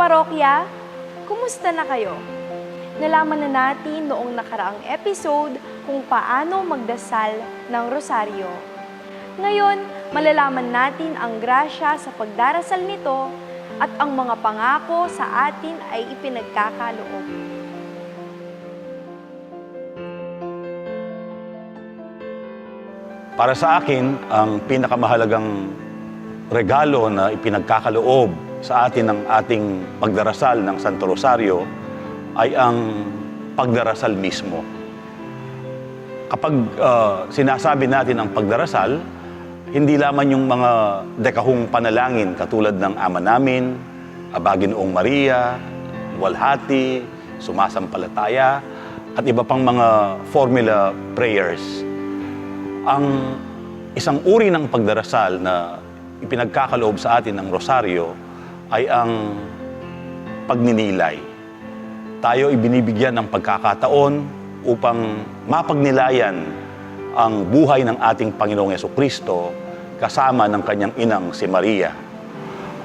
kaparokya, kumusta na kayo? Nalaman na natin noong nakaraang episode kung paano magdasal ng rosaryo. Ngayon, malalaman natin ang grasya sa pagdarasal nito at ang mga pangako sa atin ay ipinagkakaloob. Para sa akin, ang pinakamahalagang regalo na ipinagkakaloob sa atin ng ating pagdarasal ng Santo Rosario ay ang pagdarasal mismo. Kapag ah, sinasabi natin ang pagdarasal, hindi lamang yung mga dekahong panalangin katulad ng Ama namin, Abaginoong Maria, Walhati, Sumasampalataya, at iba pang mga formula prayers ang isang uri ng pagdarasal na ipinagkakaloob sa atin ng rosaryo ay ang pagninilay. Tayo ibinibigyan ng pagkakataon upang mapagnilayan ang buhay ng ating Panginoong Yeso Kristo kasama ng kanyang inang si Maria.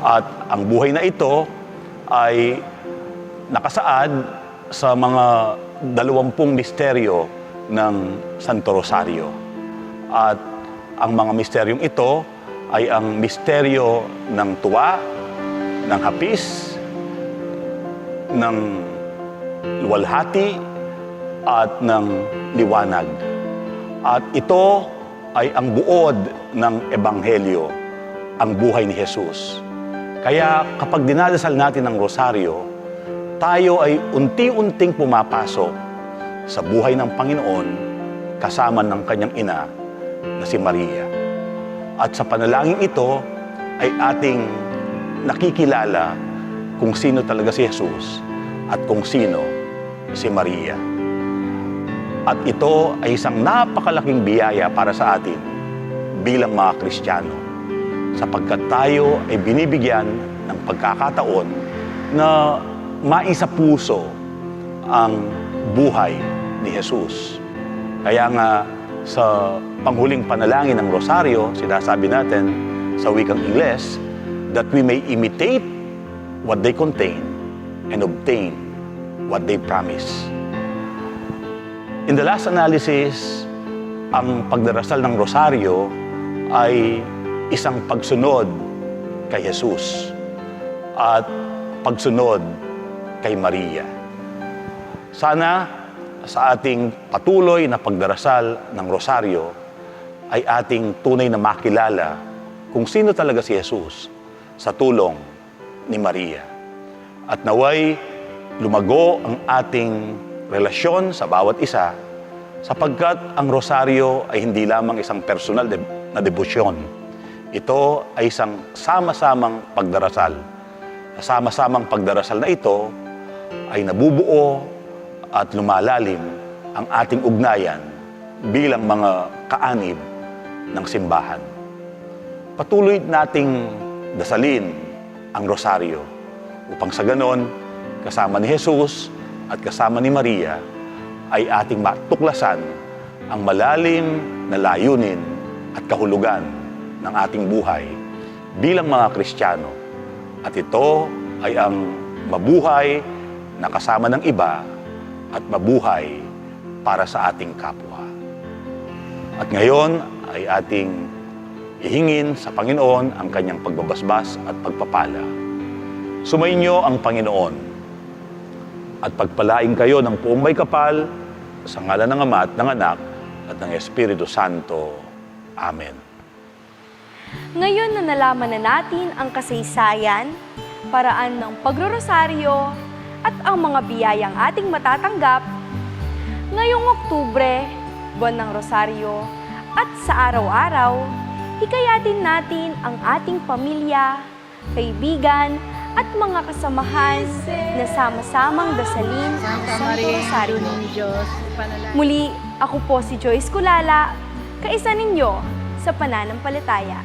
At ang buhay na ito ay nakasaad sa mga dalawampung misteryo ng Santo Rosario. At ang mga misteryong ito ay ang misteryo ng tuwa, ng hapis, ng luwalhati, at ng liwanag. At ito ay ang buod ng Ebanghelyo, ang buhay ni Jesus. Kaya kapag dinadasal natin ang rosaryo, tayo ay unti-unting pumapasok sa buhay ng Panginoon kasama ng kanyang ina na si Maria. At sa panalangin ito ay ating nakikilala kung sino talaga si Jesus at kung sino si Maria. At ito ay isang napakalaking biyaya para sa atin bilang mga Kristiyano sapagkat tayo ay binibigyan ng pagkakataon na maisa puso ang buhay ni Jesus. Kaya nga sa panghuling panalangin ng Rosaryo, sinasabi natin sa wikang Ingles, that we may imitate what they contain and obtain what they promise. In the last analysis, ang pagdarasal ng Rosaryo ay isang pagsunod kay Jesus at pagsunod kay Maria. Sana sa ating patuloy na pagdarasal ng Rosaryo ay ating tunay na makilala kung sino talaga si Jesus sa tulong ni Maria. At naway lumago ang ating relasyon sa bawat isa sapagkat ang rosaryo ay hindi lamang isang personal na debosyon. Ito ay isang sama-samang pagdarasal. Sa sama-samang pagdarasal na ito ay nabubuo at lumalalim ang ating ugnayan bilang mga kaanib ng simbahan. Patuloy nating dasalin ang rosaryo upang sa ganon, kasama ni Jesus at kasama ni Maria, ay ating matuklasan ang malalim na layunin at kahulugan ng ating buhay bilang mga Kristiyano. At ito ay ang mabuhay na kasama ng iba at mabuhay para sa ating kapwa. At ngayon ay ating ihingin sa Panginoon ang kanyang pagbabasbas at pagpapala. Sumainyo ang Panginoon at pagpalain kayo ng puong may kapal sa ngalan ng Ama at ng Anak at ng Espiritu Santo. Amen. Ngayon na nalaman na natin ang kasaysayan, paraan ng pagrorosaryo, at ang mga biyayang ating matatanggap, ngayong Oktubre, buwan ng Rosaryo, at sa araw-araw, hikayatin natin ang ating pamilya, kaibigan, at mga kasamahan na sama-samang dasalin ang Santo Rosario. Diyos, panalangin. Muli, ako po si Joyce Kulala, kaisa ninyo sa pananampalataya.